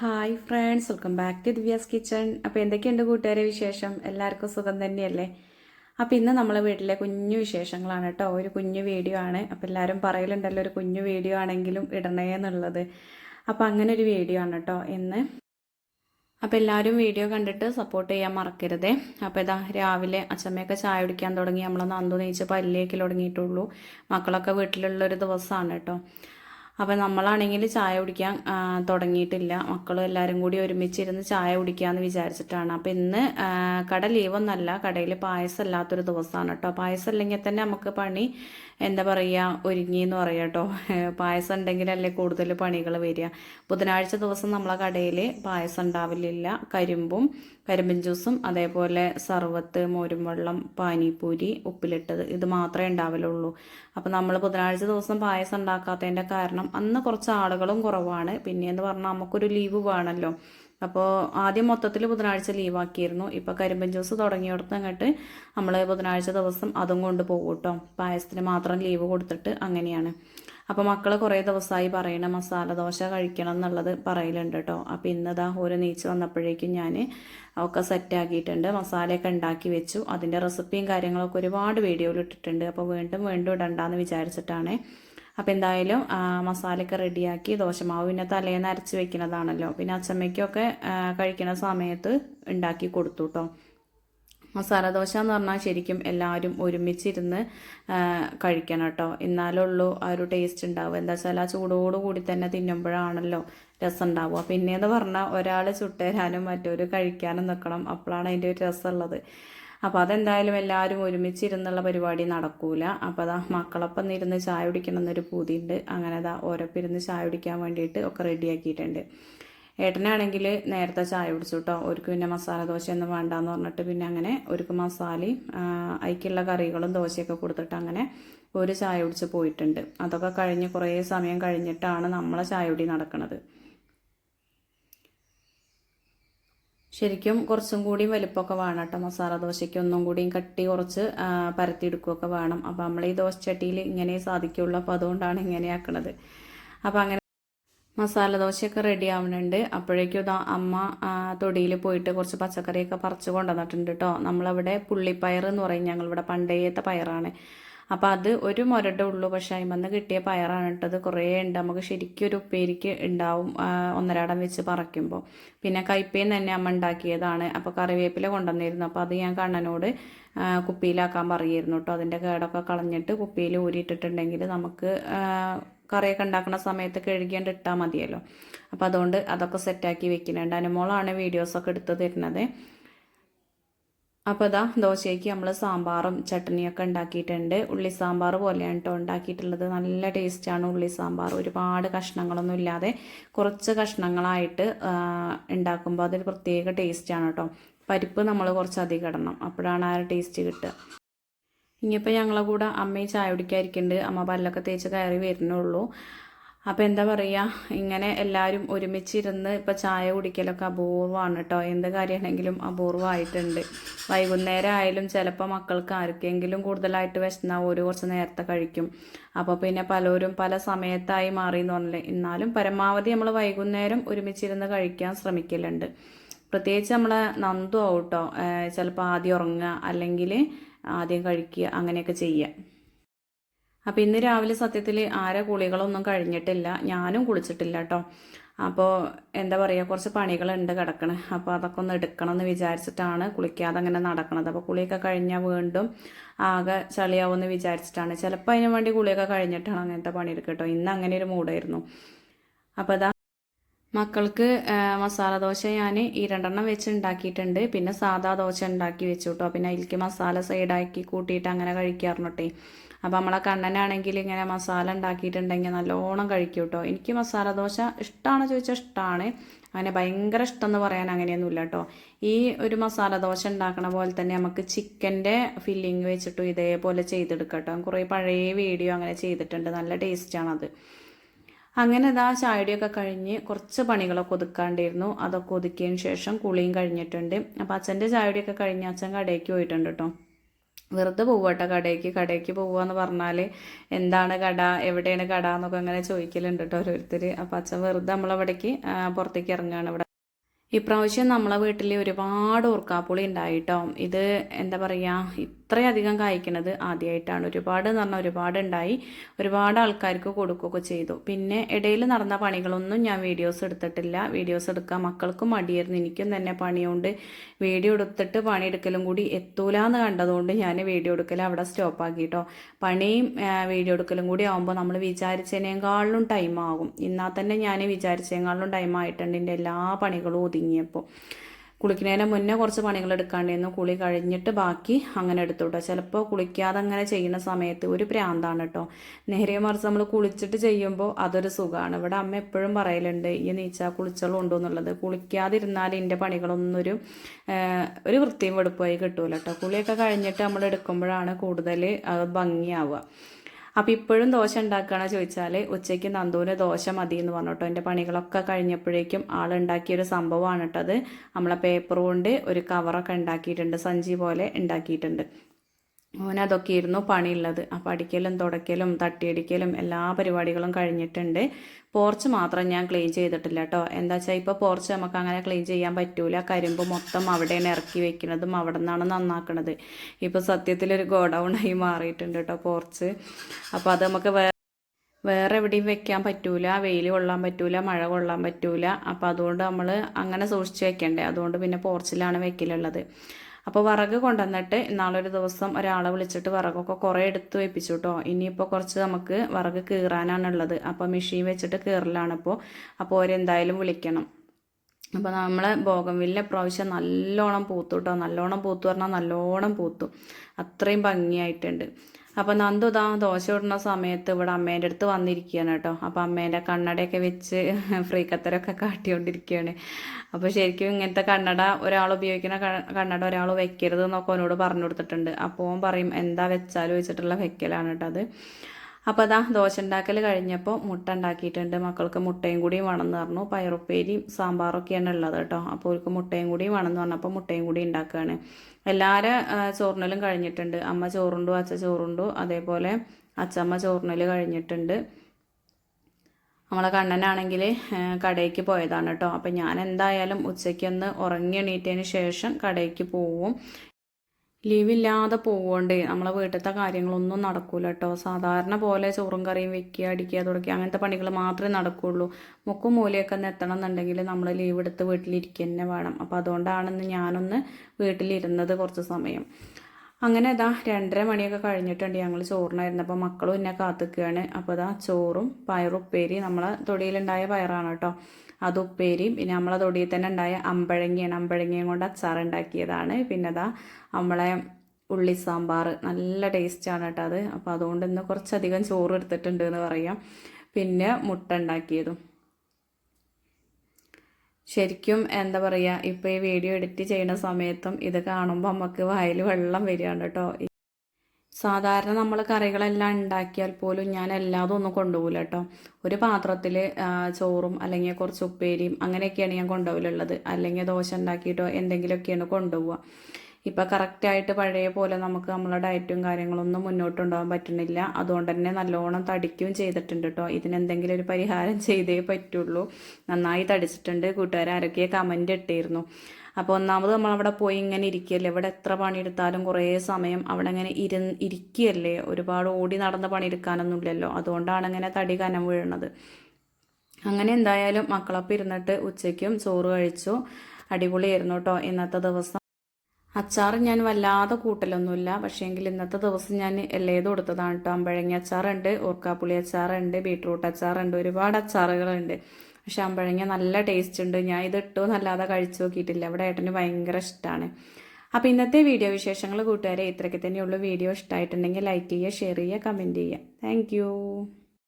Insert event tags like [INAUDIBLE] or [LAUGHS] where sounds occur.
Hi friends welcome back to Divya's kitchen അപ്പോൾ എന്തൊക്കെയുണ്ട് കൂട്ടുകാരെ വിശേഷം? എല്ലാവർക്കും സുഖം തന്നെയല്ലേ? അപ്പോൾ ഇന്ന് നമ്മളെ വീട്ടിലെ കുഞ്ഞു വിശേഷങ്ങളാണ് കേട്ടോ. ഒരു കുഞ്ഞു വീഡിയോ ആണ്. അപ്പോൾ എല്ലാവരും പറയലുണ്ടല്ലോ ഒരു കുഞ്ഞു വീഡിയോ ആണെങ്കിലും ഇടണേ എന്നുള്ളത്. അപ്പോൾ അങ്ങനെ ഒരു വീഡിയോ ആണ് കേട്ടോ ഇന്ന്. അപ്പോൾ എല്ലാവരും വീഡിയോ കണ്ടിട്ട് സപ്പോർട്ട് ചെയ്യാൻ മറക്കരുതേ. അപ്പോൾ ഇതാ രാവിലെ അച്ചമ്മയൊക്കെ ചായ കുടിക്കാൻ തുടങ്ങി. നമ്മളൊന്ന് അന്തു പല്ലേക്ക് തുടങ്ങിയിട്ടുള്ളൂ. മക്കളൊക്കെ വീട്ടിലുള്ളൊരു ദിവസമാണ് കേട്ടോ. അപ്പോൾ നമ്മളാണെങ്കിൽ ചായ കുടിക്കാൻ തുടങ്ങിയിട്ടില്ല. മക്കളും എല്ലാവരും കൂടി ഒരുമിച്ചിരുന്ന് ചായ കുടിക്കാമെന്ന് വിചാരിച്ചിട്ടാണ്. അപ്പോൾ ഇന്ന് കട ലീവൊന്നല്ല. കടയിൽ പായസം ഇല്ലാത്തൊരു ദിവസമാണ് കേട്ടോ. പായസം ഇല്ലെങ്കിൽ തന്നെ നമുക്ക് പണി എന്താ പറയുക ഒരുങ്ങി എന്ന് പറയാം കേട്ടോ. [LAUGHS] പായസം ഉണ്ടെങ്കിലല്ലേ കൂടുതൽ പണികൾ വരിക. ബുധനാഴ്ച ദിവസം നമ്മളെ കടയിൽ പായസം ഉണ്ടാവില്ല കരിമ്പും കരിമ്പിൻ ജ്യൂസും അതേപോലെ സർവത്ത് മോരും വെള്ളം പാനിപ്പൂരി ഉപ്പിലിട്ടത് ഇത് മാത്രമേ ഉണ്ടാവലുള്ളൂ. അപ്പോൾ നമ്മൾ ബുധനാഴ്ച ദിവസം പായസം ഉണ്ടാക്കാത്തതിന്റെ കാരണം അന്ന് കുറച്ച് ആളുകളും കുറവാണ്. പിന്നെയെന്ന് പറഞ്ഞാൽ നമുക്കൊരു ലീവ് വേണമല്ലോ അപ്പോൾ ആദ്യം മൊത്തത്തിൽ ബുധനാഴ്ച ലീവാക്കിയിരുന്നു. ഇപ്പോൾ കരിമ്പൻ ജ്യൂസ് തുടങ്ങിയിടത്ത് അങ്ങോട്ട് നമ്മൾ ബുധനാഴ്ച ദിവസം അതും കൊണ്ട് പോകും കേട്ടോ പായസത്തിന് മാത്രം ലീവ് കൊടുത്തിട്ട് അങ്ങനെയാണ്. അപ്പോൾ മക്കൾ കുറേ ദിവസമായി പറയണ മസാല ദോശ കഴിക്കണം എന്നുള്ളത് പറയലുണ്ട് കേട്ടോ. അപ്പോൾ ഇന്നതാ ഒരു നീച്ച് വന്നപ്പോഴേക്കും ഞാൻ ഒക്കെ സെറ്റാക്കിയിട്ടുണ്ട് മസാലയൊക്കെ ഉണ്ടാക്കി വെച്ചു. അതിന്റെ റെസിപ്പിയും കാര്യങ്ങളൊക്കെ ഒരുപാട് വീഡിയോയിൽ ഇട്ടിട്ടുണ്ട്. അപ്പോൾ വീണ്ടും വീണ്ടും ഇടണ്ടെന്ന് വിചാരിച്ചിട്ടാണ്. അപ്പോൾ എന്തായാലും മസാലയൊക്കെ റെഡിയാക്കി ദോശമാവ് പിന്നെ തലേന്ന് അരച്ച് വെക്കുന്നതാണല്ലോ പിന്നെ അച്ചമ്മയ്ക്കൊക്കെ കഴിക്കുന്ന സമയത്ത് ഉണ്ടാക്കി കൊടുത്തു കേട്ടോ. മസാല ദോശ എന്ന് പറഞ്ഞാൽ ശരിക്കും എല്ലാവരും ഒരുമിച്ചിരുന്ന് കഴിക്കണം കേട്ടോ. എന്നാലുള്ളൂ ആ ഒരു ടേസ്റ്റ് ഉണ്ടാവുക. എന്താ വെച്ചാൽ ആ ചൂടോടുകൂടി തന്നെ തിന്നുമ്പോഴാണല്ലോ രസം ഉണ്ടാവുക. പിന്നെയെന്ന് പറഞ്ഞാൽ ഒരാൾ ചുട്ടേരാനും മറ്റൊരു കഴിക്കാനും നിൽക്കണം അപ്പോഴാണ് അതിന്റെ ഒരു രസമുള്ളത്. അപ്പോൾ അതെന്തായാലും എല്ലാവരും ഒരുമിച്ചിരുന്നുള്ള പരിപാടി നടക്കൂല. അപ്പോൾ അതാ മക്കളൊപ്പം ഇരുന്ന് ചായ കുടിക്കണം എന്നൊരു പൂതിയുണ്ട്. അങ്ങനെ അതാ ഓരോപ്പിരുന്ന് ചായ കുടിക്കാൻ വേണ്ടിയിട്ട് ഒക്കെ റെഡിയാക്കിയിട്ടുണ്ട് ഏട്ടനാണെങ്കിൽ നേരത്തെ ചായ കുടിച്ചു കേട്ടോ ഒരുക്ക് പിന്നെ മസാല ദോശയൊന്നും വേണ്ടാന്ന് പറഞ്ഞിട്ട് പിന്നെ അങ്ങനെ ഒരുക്ക് മസാലയും അതിക്കുള്ള കറികളും ദോശയൊക്കെ കൊടുത്തിട്ട് അങ്ങനെ ഒരു ചായ കുടിച്ച് പോയിട്ടുണ്ട്. അതൊക്കെ കഴിഞ്ഞ് കുറേ സമയം കഴിഞ്ഞിട്ടാണ് നമ്മളെ ചായ കുടി നടക്കുന്നത് ശരിക്കും കുറച്ചും കൂടി വലിപ്പമൊക്കെ വേണം കേട്ടോ മസാല ദോശയ്ക്ക് ഒന്നും കൂടിയും കട്ടി കുറച്ച് പരത്തിയെടുക്കുകയൊക്കെ വേണം. അപ്പോൾ നമ്മൾ ഈ ദോശ ദോശച്ചട്ടിയിൽ ഇങ്ങനെ സാധിക്കുള്ളൂ. അപ്പോൾ അതുകൊണ്ടാണ് ഇങ്ങനെ ആക്കണത് അപ്പോൾ അങ്ങനെ മസാല ദോശയൊക്കെ റെഡി ആവുന്നുണ്ട്. അപ്പോഴേക്കും ഇതാ അമ്മ തൊടിയിൽ പോയിട്ട് കുറച്ച് പച്ചക്കറിയൊക്കെ പറിച്ച് കൊണ്ടുവന്നിട്ടുണ്ട് കേട്ടോ നമ്മളവിടെ പുള്ളിപ്പയർ എന്ന് പറയും. ഞങ്ങളിവിടെ പണ്ടേത്തെ പയറാണ്. അപ്പോൾ അത് ഒരു മുരടേ ഉള്ളൂ. പക്ഷെ അതിമന്ന് കിട്ടിയ പയറാണ് കേട്ടത് കുറേ ഉണ്ട്. നമുക്ക് ശരിക്കും ഒരു ഉപ്പേരിക്ക് ഉണ്ടാവും ഒന്നരാടം വെച്ച് പറയ്ക്കുമ്പോൾ പിന്നെ കയ്പേന്ന് തന്നെ അമ്മ ഉണ്ടാക്കിയതാണ്. അപ്പോൾ കറിവേപ്പില കൊണ്ടുവന്നിരുന്നു. അപ്പോൾ അത് ഞാൻ കണ്ണനോട് കുപ്പിയിലാക്കാൻ പറയുമായിരുന്നു കേട്ടോ അതിന്റെ കേടൊക്കെ കളഞ്ഞിട്ട് കുപ്പിയിൽ ഊരിയിട്ടിട്ടുണ്ടെങ്കിൽ നമുക്ക് കറിയൊക്കെ ഉണ്ടാക്കുന്ന സമയത്ത് കഴുകിയാണ്ട് ഇട്ടാൽ മതിയല്ലോ. അപ്പോൾ അതുകൊണ്ട് അതൊക്കെ സെറ്റാക്കി വെക്കുന്നുണ്ട്. അനുമോളാണ് വീഡിയോസൊക്കെ എടുത്ത് തരുന്നത്. അപ്പോൾ ഇതാ ദോശയ്ക്ക് നമ്മൾ സാമ്പാറും ചട്ടണിയൊക്കെ ഉണ്ടാക്കിയിട്ടുണ്ട്. ഉള്ളി സാമ്പാർ പോലെയാണ് കേട്ടോ ഉണ്ടാക്കിയിട്ടുള്ളത്. നല്ല ടേസ്റ്റാണ് ഉള്ളി സാമ്പാർ. ഒരുപാട് കഷ്ണങ്ങളൊന്നും ഇല്ലാതെ കുറച്ച് കഷ്ണങ്ങളായിട്ട് ഉണ്ടാക്കുമ്പോൾ അതൊരു പ്രത്യേക ടേസ്റ്റാണ് കേട്ടോ പരിപ്പ് നമ്മൾ കുറച്ച് അധികം ഇടണം. അപ്പോഴാണ് ആ ടേസ്റ്റ് കിട്ടുക. ഇനിയിപ്പോൾ ഞങ്ങളെ കൂടെ അമ്മയും ചായ കുടിക്കാതിരിക്കുന്നുണ്ട് അമ്മ പല്ലൊക്കെ തേച്ച് കയറി വരുന്നുള്ളൂ. അപ്പോൾ എന്താ പറയുക ഇങ്ങനെ എല്ലാവരും ഒരുമിച്ചിരുന്ന് ഇപ്പോൾ ചായ കുടിക്കലൊക്കെ അപൂർവമാണ് കേട്ടോ എന്ത് കാര്യമാണെങ്കിലും അപൂർവമായിട്ടുണ്ട് വൈകുന്നേരം ആയാലും ചിലപ്പോൾ മക്കൾക്ക് ആർക്കെങ്കിലും കൂടുതലായിട്ട് വിശന്നാൽ ഒരു കുറച്ച് നേരത്തെ കഴിക്കും. അപ്പോൾ പിന്നെ പലരും പല സമയത്തായി മാറി എന്ന് പറഞ്ഞില്ലേ? എന്നാലും പരമാവധി നമ്മൾ വൈകുന്നേരം ഒരുമിച്ചിരുന്ന് കഴിക്കാൻ ശ്രമിക്കലുണ്ട്. പ്രത്യേകിച്ച് നമ്മളെ നന്ദു ആവും കേട്ടോ ചിലപ്പോൾ ആദ്യം ഉറങ്ങുക. അല്ലെങ്കിൽ ആദ്യം കഴിക്കുക അങ്ങനെയൊക്കെ ചെയ്യുക. അപ്പോൾ ഇന്ന് രാവിലെ സത്യത്തിൽ ആരെ കുളികളൊന്നും കഴിഞ്ഞിട്ടില്ല. ഞാനും കുളിച്ചിട്ടില്ല കേട്ടോ അപ്പോൾ എന്താ പറയുക കുറച്ച് പണികളുണ്ട് കിടക്കണേ. അപ്പോൾ അതൊക്കെ ഒന്ന് എടുക്കണം എന്ന് വിചാരിച്ചിട്ടാണ് കുളിക്കാതെ അങ്ങനെ നടക്കണത്. അപ്പോൾ കുളിയൊക്കെ കഴിഞ്ഞാൽ വീണ്ടും ആകെ ചളിയാവുമെന്ന് വിചാരിച്ചിട്ടാണ്. ചിലപ്പോൾ അതിന് വേണ്ടി കുളിയൊക്കെ കഴിഞ്ഞിട്ടാണ് അങ്ങനത്തെ പണിയെടുക്കുക കേട്ടോ ഇന്ന് അങ്ങനെ ഒരു മൂടായിരുന്നു അപ്പോൾ അതാ മക്കൾക്ക് മസാല ദോശ ഞാൻ ഈ രണ്ടെണ്ണം വെച്ച് ഉണ്ടാക്കിയിട്ടുണ്ട് പിന്നെ സാധാ ദോശ ഉണ്ടാക്കി വെച്ചു കേട്ടോ പിന്നെ അതിലേക്ക് മസാല സൈഡാക്കി കൂട്ടിയിട്ട് അങ്ങനെ കഴിക്കാറുണ്ടേ അപ്പോൾ നമ്മളെ കണ്ണനാണെങ്കിൽ ഇങ്ങനെ മസാല ഉണ്ടാക്കിയിട്ടുണ്ടെങ്കിൽ നല്ലോണം കഴിക്കും കേട്ടോ എനിക്ക് മസാല ദോശ ഇഷ്ടമാണ് ചോദിച്ചാൽ ഇഷ്ടമാണ് അങ്ങനെ ഭയങ്കര ഇഷ്ടം എന്ന് പറയാൻ അങ്ങനെയൊന്നുമില്ല കേട്ടോ ഈ ഒരു മസാല ദോശ ഉണ്ടാക്കണ പോലെ തന്നെ നമുക്ക് ചിക്കന്റെ ഫില്ലിങ് വെച്ചിട്ടും ഇതേപോലെ ചെയ്തെടുക്കാം കേട്ടോ കുറേ പഴയ വീഡിയോ അങ്ങനെ ചെയ്തിട്ടുണ്ട്. നല്ല ടേസ്റ്റാണത് അങ്ങനെ ഇതാ ചായടിയൊക്കെ കഴിഞ്ഞ് കുറച്ച് പണികളൊക്കെ ഒതുക്കാണ്ടിരുന്നു. അതൊക്കെ ഒതുക്കിയതിന് ശേഷം കുളിയും കഴിഞ്ഞിട്ടുണ്ട്. അപ്പം അച്ഛന്റെ ചായടിയൊക്കെ കഴിഞ്ഞ് അച്ഛൻ കടയ്ക്ക് പോയിട്ടുണ്ട് കേട്ടോ വെറുതെ പോവാട്ടോ കടയ്ക്ക്. കടയ്ക്ക് പോവാന്ന് പറഞ്ഞാൽ എന്താണ് കട? എവിടെയാണ് കട എന്നൊക്കെ അങ്ങനെ ചോദിക്കലുണ്ട് കേട്ടോ ഓരോരുത്തർ അപ്പം അച്ഛൻ വെറുതെ നമ്മളവിടേക്ക് പുറത്തേക്ക് ഇറങ്ങുകയാണ് ഇവിടെ. ഇപ്രാവശ്യം നമ്മളെ വീട്ടിൽ ഒരുപാട് ഓർക്കാപ്പുളി ഉണ്ടായിട്ടോ ഇത് എന്താ പറയുക ഇത്രയധികം കായ്ക്കണത് ആദ്യമായിട്ടാണ് ഒരുപാട് എന്ന് പറഞ്ഞാൽ ഒരുപാട് ഉണ്ടായി ഒരുപാട് ആൾക്കാർക്ക് കൊടുക്കുകയൊക്കെ ചെയ്തു. പിന്നെ ഇടയിൽ നടന്ന പണികളൊന്നും ഞാൻ വീഡിയോസ് എടുത്തിട്ടില്ല. വീഡിയോസ് എടുക്കാൻ മക്കൾക്കും മടിയായിരുന്നു. എനിക്കും തന്നെ പണിയുണ്ട്. വീഡിയോ എടുത്തിട്ട് പണി പണിയെടുക്കലും കൂടി എത്തൂലാന്ന് കണ്ടതുകൊണ്ട് ഞാൻ വീഡിയോ എടുക്കൽ അവിടെ സ്റ്റോപ്പ് ആക്കിട്ടോ പണിയും വീഡിയോ എടുക്കലും കൂടി ആകുമ്പോൾ നമ്മൾ വിചാരിച്ചതിനേക്കാളിലും ടൈം ആകും ഇന്നാ തന്നെ ഞാൻ വിചാരിച്ചതിനേക്കാളിലും ടൈം ആയിട്ടുണ്ട് എന്റെ എല്ലാ പണികളും ഒതുങ്ങിയപ്പോൾ. കുളിക്കുന്നതിന് മുന്നേ കുറച്ച് പണികൾ എടുക്കാണ്ടിരുന്നു. കുളി കഴിഞ്ഞിട്ട് ബാക്കി അങ്ങനെ എടുത്തു ചിലപ്പോൾ കുളിക്കാതെ അങ്ങനെ ചെയ്യുന്ന സമയത്ത് ഒരു പ്രാന്താണ് കേട്ടോ നേരെ മറിച്ച് നമ്മൾ കുളിച്ചിട്ട് ചെയ്യുമ്പോൾ അതൊരു സുഖമാണ് ഇവിടെ അമ്മ എപ്പോഴും പറയലുണ്ട് ഈ നീച്ച കുളിച്ചോളൂ ഉണ്ടോ എന്നുള്ളത്. കുളിക്കാതിരുന്നാൽ എന്റെ പണികളൊന്നും ഒരു ഒരു വൃത്തിയും വെടുപ്പായി കിട്ടൂല കേട്ടോ കുളിയൊക്കെ കഴിഞ്ഞിട്ട് നമ്മൾ എടുക്കുമ്പോഴാണ് കൂടുതൽ അത് ഭംഗിയാവുക. അപ്പം ഇപ്പോഴും ദോശ ഉണ്ടാക്കുകയാണ് ചോദിച്ചാൽ ഉച്ചയ്ക്ക് നന്ദൂന് ദോശ മതി എന്ന് പറഞ്ഞിട്ടോ. എന്റെ പണികളൊക്കെ കഴിഞ്ഞപ്പോഴേക്കും ആളുണ്ടാക്കിയൊരു സംഭവമാണ് കേട്ടത് നമ്മളെ പേപ്പർ കൊണ്ട് ഒരു കവറൊക്കെ ഉണ്ടാക്കിയിട്ടുണ്ട് സഞ്ചി പോലെ ഉണ്ടാക്കിയിട്ടുണ്ട്. ഓനതൊക്കെ ഇരുന്നു പണിയുള്ളത്. ആ അടിക്കലും തുടക്കലും തട്ടിയടിക്കലും എല്ലാ പരിപാടികളും കഴിഞ്ഞിട്ടുണ്ട്. പോർച്ച് മാത്രം ഞാൻ ക്ലീൻ ചെയ്തിട്ടില്ല കേട്ടോ എന്താ വെച്ചാൽ ഇപ്പോൾ പോർച്ച് നമുക്ക് അങ്ങനെ ക്ലീൻ ചെയ്യാൻ പറ്റൂല. കരിമ്പ് മൊത്തം അവിടെയാണ് ഇറക്കി വെക്കുന്നതും അവിടെ നിന്നാണ് നന്നാക്കുന്നത് ഇപ്പോൾ സത്യത്തിലൊരു ഗോഡൗണായി മാറിയിട്ടുണ്ട് കേട്ടോ പോർച്ച്. അപ്പോൾ അത് നമുക്ക് വേ വേറെ എവിടെയും വെക്കാൻ പറ്റൂല. വെയിൽ കൊള്ളാൻ പറ്റൂല. മഴ കൊള്ളാൻ പറ്റൂല. അപ്പോൾ അതുകൊണ്ട് നമ്മൾ അങ്ങനെ സൂക്ഷിച്ച് വെക്കണ്ടേ. അതുകൊണ്ട് പിന്നെ പോർച്ചിലാണ് വെക്കലുള്ളത്. അപ്പോൾ വിറക് കൊണ്ടുവന്നിട്ട് നാളൊരു ദിവസം ഒരാളെ വിളിച്ചിട്ട് വിറകൊക്കെ കുറേ എടുത്ത് വെപ്പിച്ചു കേട്ടോ ഇനിയിപ്പോൾ കുറച്ച് നമുക്ക് വിറക് കീറാനാണുള്ളത്. അപ്പോൾ മെഷീൻ വെച്ചിട്ട് കീറലാണ് ഇപ്പോൾ അപ്പോൾ അവരെന്തായാലും വിളിക്കണം. അപ്പോൾ നമ്മൾ ബോഗംവില്ല പ്രാവശ്യം നല്ലോണം പൂത്തു കേട്ടോ നല്ലോണം പൂത്തു പറഞ്ഞാൽ നല്ലോണം പൂത്തു. അത്രയും ഭംഗിയായിട്ടുണ്ട്. അപ്പോൾ നന്ദു ഇതാ ദോശ ഇടുന്ന സമയത്ത് ഇവിടെ അമ്മേന്റെ അടുത്ത് വന്നിരിക്കുകയാണ് കേട്ടോ. അപ്പോൾ അമ്മേന്റെ കണ്ണടയൊക്കെ വെച്ച് [LAUGHS] ഫ്രീ കത്തരൊക്കെ കാട്ടിക്കൊണ്ടിരിക്കുകയാണ്. അപ്പോൾ ശരിക്കും ഇങ്ങനത്തെ കണ്ണട ഒരാൾ ഉപയോഗിക്കുന്ന കണ്ണട ഒരാൾ വെക്കരുത് എന്നൊക്കെ അവനോട് പറഞ്ഞു കൊടുത്തിട്ടുണ്ട്. അപ്പോൾ പറയും എന്താ വെച്ചാലും വെച്ചിട്ടുള്ള വെക്കലാണ് കേട്ടോ അത്. അപ്പോൾ അതാ ദോശ ഉണ്ടാക്കൽ കഴിഞ്ഞപ്പോൾ മുട്ട ഉണ്ടാക്കിയിട്ടുണ്ട് മക്കൾക്ക് മുട്ടയും കൂടി വേണമെന്ന് പറഞ്ഞു. പയറുപ്പേരിയും സാമ്പാറൊക്കെയാണ് ഉള്ളത് കേട്ടോ. അപ്പോൾ അവർക്ക് മുട്ടയും കൂടി വേണമെന്ന് പറഞ്ഞപ്പോൾ മുട്ടയും കൂടി ഉണ്ടാക്കുകയാണ് എല്ലാവരും ചോറിനലും കഴിഞ്ഞിട്ടുണ്ട്. അമ്മ ചോറുണ്ടു അച്ഛ ചോറുണ്ടു. അതേപോലെ അച്ഛമ്മ ചോറിനൽ കഴിഞ്ഞിട്ടുണ്ട്. നമ്മളെ കണ്ണനാണെങ്കിൽ കടയ്ക്ക് പോയതാണ് കേട്ടോ. അപ്പം ഞാൻ എന്തായാലും ഉച്ചയ്ക്കൊന്ന് ഉറങ്ങി എണീറ്റതിന് ശേഷം കടയ്ക്ക് പോവും. ലീവില്ലാതെ പോവണ്ടേ. നമ്മളെ വീട്ടിലത്തെ കാര്യങ്ങളൊന്നും നടക്കൂല കേട്ടോ സാധാരണ പോലെ ചോറും കറിയും വെക്കുക അടിക്കുക തുടക്കുക അങ്ങനത്തെ പണികൾ മാത്രമേ നടക്കുകയുള്ളൂ മുക്കും മൂലയൊക്കെ ഒന്ന് എത്തണം എന്നുണ്ടെങ്കിൽ നമ്മൾ ലീവ് എടുത്ത് വീട്ടിലിരിക്കുക തന്നെ വേണം അപ്പോൾ അതുകൊണ്ടാണെന്ന് ഞാനൊന്ന് വീട്ടിലിരുന്നത് കുറച്ച് സമയം. അങ്ങനെ ഇതാ രണ്ടര മണിയൊക്കെ കഴിഞ്ഞിട്ടുണ്ട് ഞങ്ങൾ ചോറിനായിരുന്നു. അപ്പോൾ മക്കളും എന്നെ കാത്തുക്കുകയാണ് അപ്പോൾ ഇതാ ചോറും പയറും ഉപ്പേരി നമ്മളെ തൊടിയിലുണ്ടായ പയറാണ് കേട്ടോ. അത് ഉപ്പേരിയും പിന്നെ നമ്മളെ തൊടിയിൽ തന്നെ ഉണ്ടായ അമ്പഴങ്ങിയാണ്. അമ്പഴങ്ങിയും കൊണ്ട് അച്ചാർ ഉണ്ടാക്കിയതാണ് പിന്നെ ഇതാ നമ്മളെ ഉള്ളി സാമ്പാർ നല്ല ടേസ്റ്റാണ് കേട്ടോ അത്. അപ്പോൾ അതുകൊണ്ട് ഇന്ന് കുറച്ചധികം ചോറ് എടുത്തിട്ടുണ്ട് എന്ന് പറയാം. പിന്നെ മുട്ട ഉണ്ടാക്കിയതും. ശരിക്കും എന്താ പറയുക ഇപ്പോൾ ഈ വീഡിയോ എഡിറ്റ് ചെയ്യുന്ന സമയത്തും ഇത് കാണുമ്പോൾ നമുക്ക് വായിൽ വെള്ളം വരികയാണ് കേട്ടോ. സാധാരണ നമ്മൾ കറികളെല്ലാം ഉണ്ടാക്കിയാൽ പോലും ഞാൻ എല്ലാതും ഒന്നും കൊണ്ടുപോകില്ല കേട്ടോ. ഒരു പാത്രത്തിൽ ചോറും അല്ലെങ്കിൽ കുറച്ച് ഉപ്പേരിയും അങ്ങനെയൊക്കെയാണ് ഞാൻ കൊണ്ടുപോകലുള്ളത്. അല്ലെങ്കിൽ ദോശ ഉണ്ടാക്കിയിട്ടോ എന്തെങ്കിലുമൊക്കെയാണ് കൊണ്ടുപോവുക. ഇപ്പം കറക്റ്റായിട്ട് പഴയ പോലെ നമുക്ക് നമ്മളെ ഡയറ്റും കാര്യങ്ങളൊന്നും മുന്നോട്ട് കൊണ്ടുപോകാൻ പറ്റുന്നില്ല. അതുകൊണ്ട് തന്നെ നല്ലോണം തടിക്കുകയും ചെയ്തിട്ടുണ്ട് കേട്ടോ ഇതിനെന്തെങ്കിലും ഒരു പരിഹാരം [LAUGHS] ചെയ്തേ പറ്റുള്ളൂ. നന്നായി തടിച്ചിട്ടുണ്ട്. കൂട്ടുകാർ ആരൊക്കെ കമന്റ് ഇട്ടിരുന്നു. അപ്പോൾ ഒന്നാമത് നമ്മളവിടെ പോയി ഇങ്ങനെ ഇരിക്കുകയല്ലേ? ഇവിടെ എത്ര പണിയെടുത്താലും കുറേ സമയം അവിടെ ഇങ്ങനെ ഇരു ഇരിക്കുകയല്ലേ? ഒരുപാട് ഓടി നടന്ന് പണിയെടുക്കാനൊന്നുമില്ലല്ലോ. അതുകൊണ്ടാണ് ഇങ്ങനെ തടി കനം വീഴുന്നത്. അങ്ങനെ എന്തായാലും മക്കളൊപ്പം ഇരുന്നിട്ട് ഉച്ചയ്ക്കും ചോറ് കഴിച്ചു. അടിപൊളിയായിരുന്നു കേട്ടോ ഇന്നത്തെ ദിവസം. അച്ചാർ ഞാൻ വല്ലാതെ കൂട്ടലൊന്നുമില്ല. പക്ഷേങ്കിൽ ഇന്നത്തെ ദിവസം ഞാൻ എല്ലാം കൊടുത്തതാണ് കേട്ടോ. അമ്പഴങ്ങ അച്ചാറുണ്ട് ഓർക്കാപ്പുളി അച്ചാറുണ്ട് ബീട്രൂട്ട് അച്ചാറുണ്ട് ഒരുപാട് അച്ചാറുകളുണ്ട്. പക്ഷെ അമ്പഴങ്ങ നല്ല ടേസ്റ്റ് ഉണ്ട്. ഞാൻ ഇത് ഇട്ടോ എന്നല്ലാതെ കഴിച്ചു നോക്കിയിട്ടില്ല. ഇവിടെ ഏട്ടന് ഭയങ്കര ഇഷ്ടമാണ് അപ്പോൾ ഇന്നത്തെ വീഡിയോ വിശേഷങ്ങൾ കൂട്ടുകാരെ ഇത്രയ്ക്ക് തന്നെയുള്ളൂ. വീഡിയോ ഇഷ്ടമായിട്ടുണ്ടെങ്കിൽ ലൈക്ക് ചെയ്യുക ഷെയർ ചെയ്യുക കമന്റ് ചെയ്യുക. താങ്ക്